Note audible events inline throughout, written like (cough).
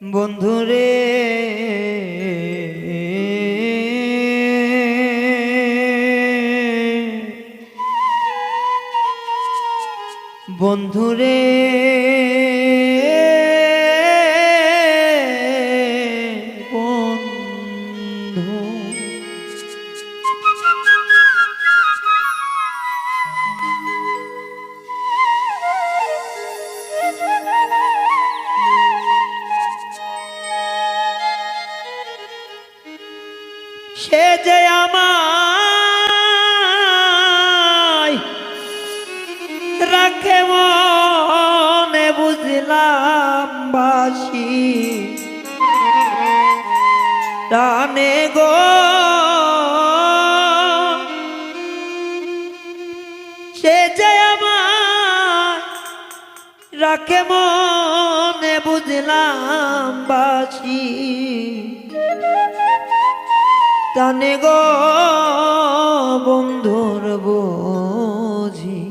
বন্ধুরে। বন্ধুরে। সে যে আমায় রাখে মনে বুঝলাম বাসি। টানে গো। সে যে আমার রাখে মনে বুঝলাম বাসি। টানে গ বন্ধুর বুঝি।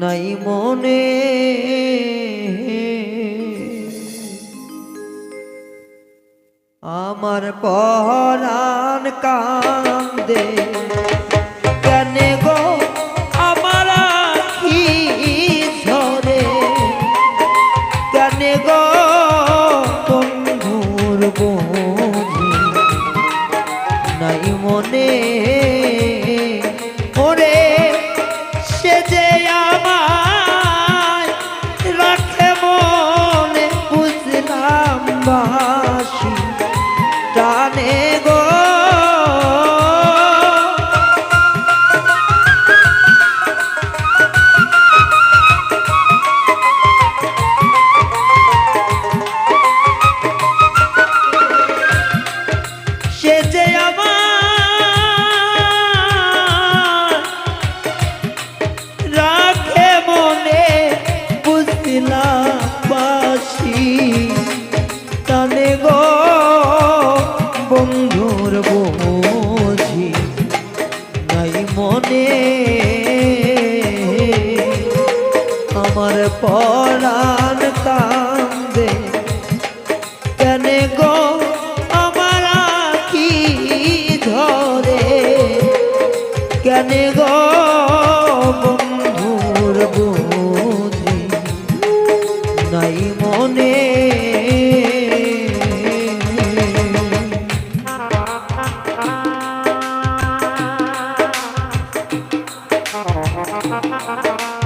নাই মনে আমার পরাণ কান্দে। আমার পরাণ কান্দে। কেন গো আমার কি ধরে? কেন গো বন্ধুর বুঝি নাই মনে? (laughs)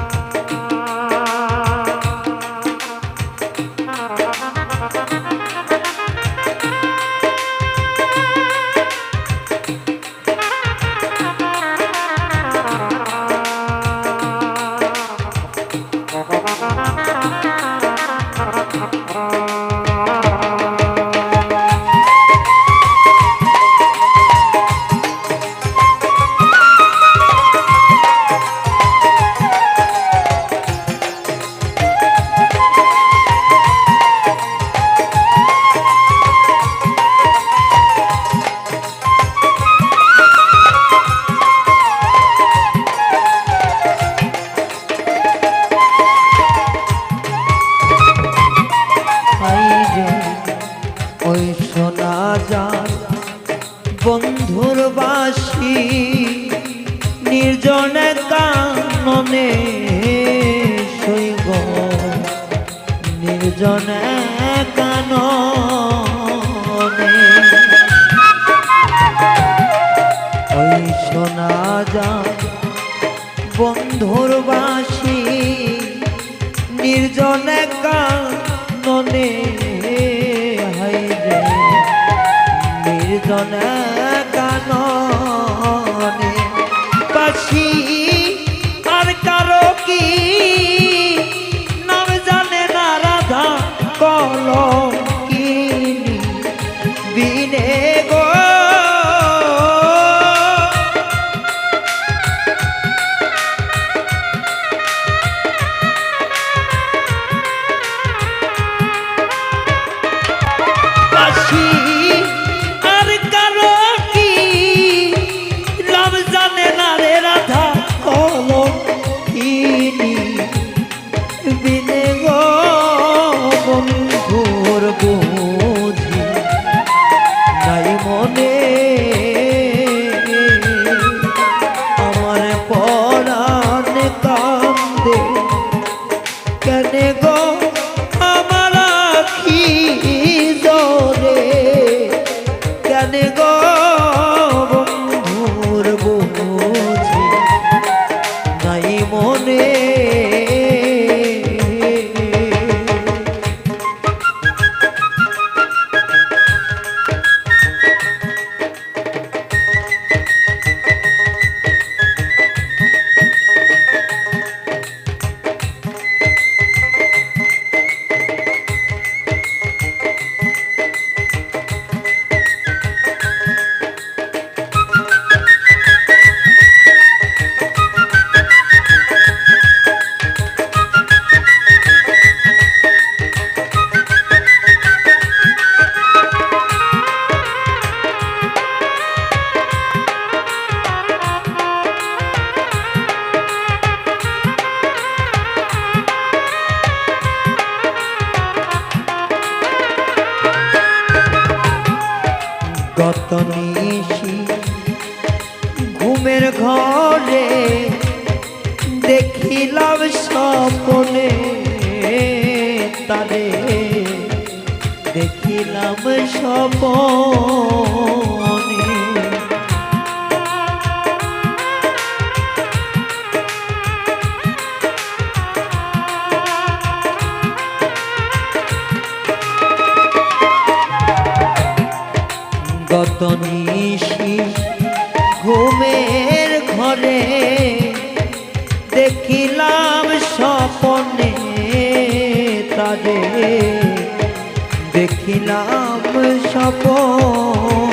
নির্জন কাননে শৈব নির্জন কত নিশি ঘুমের ঘরে দেখিলাম স্বপনে তারে। দেখিলাম স্বপন গত নিশি ঘুমের ঘরে দেখিলাম স্বপনে তারে। দেখিলাম স্বপন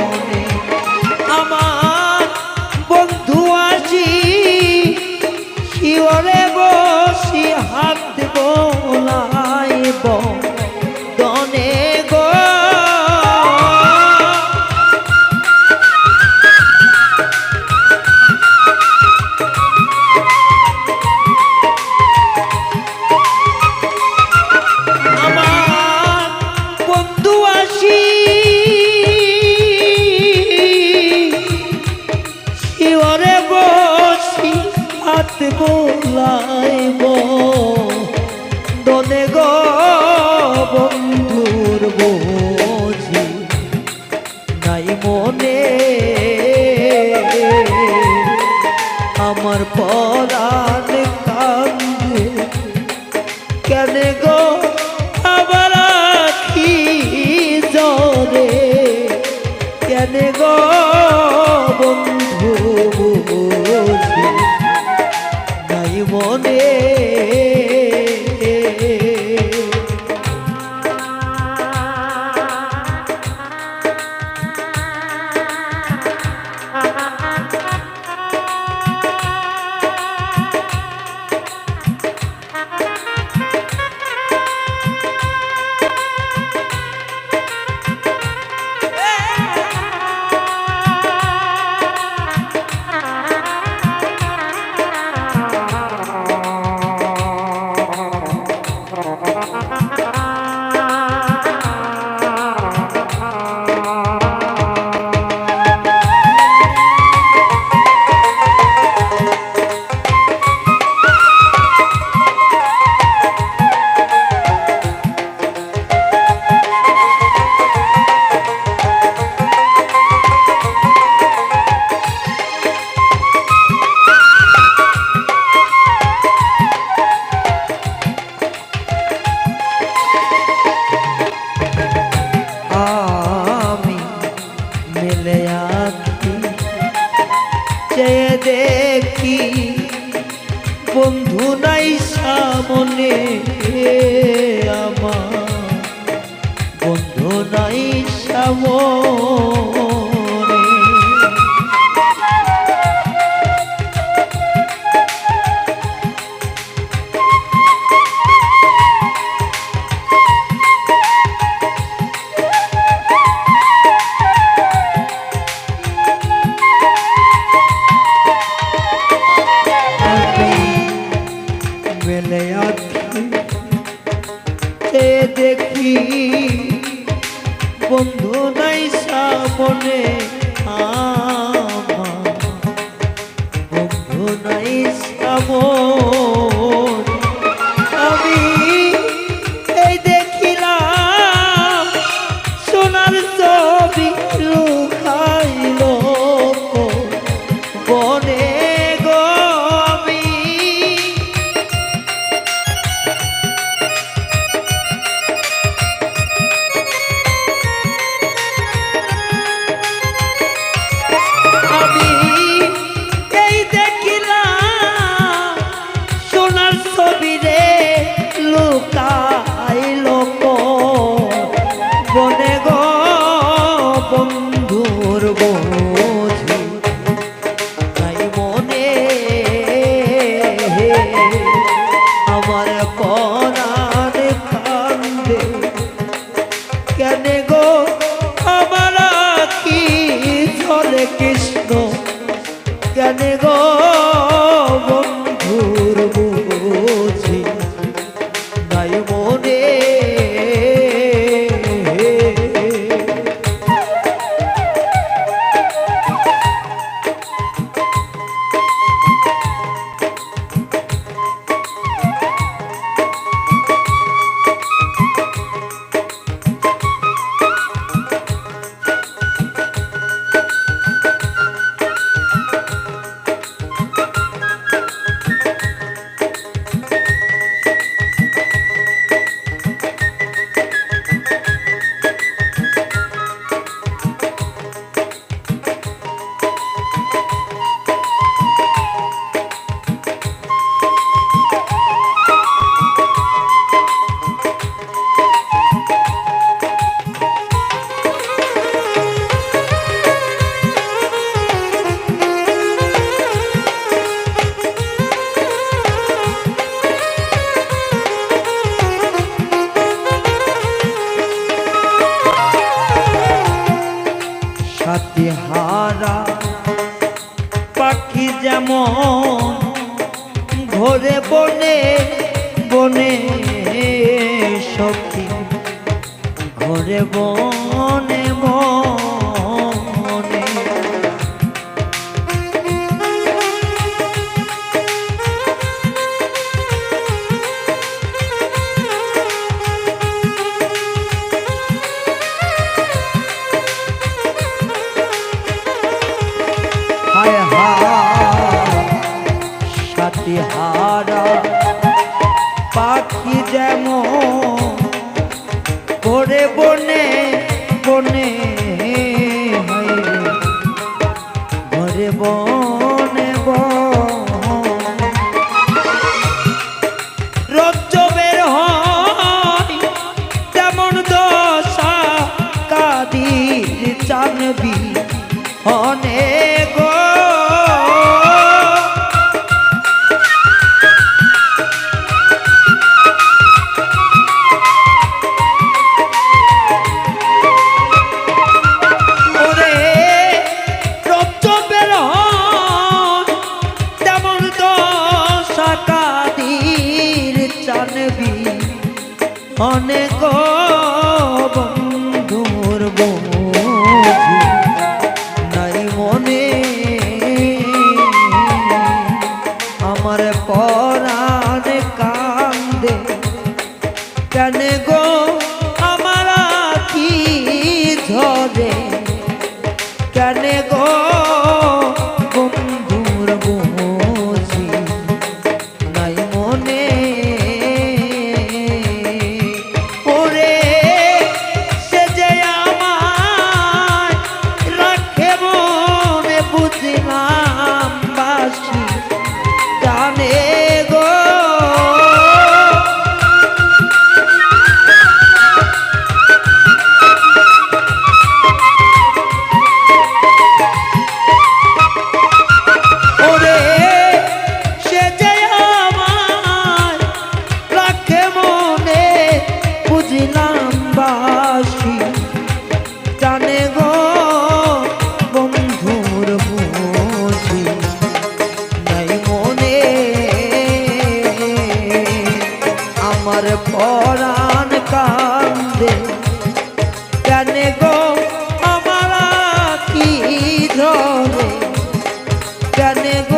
পর মনে আমার। অনেক কেন গো।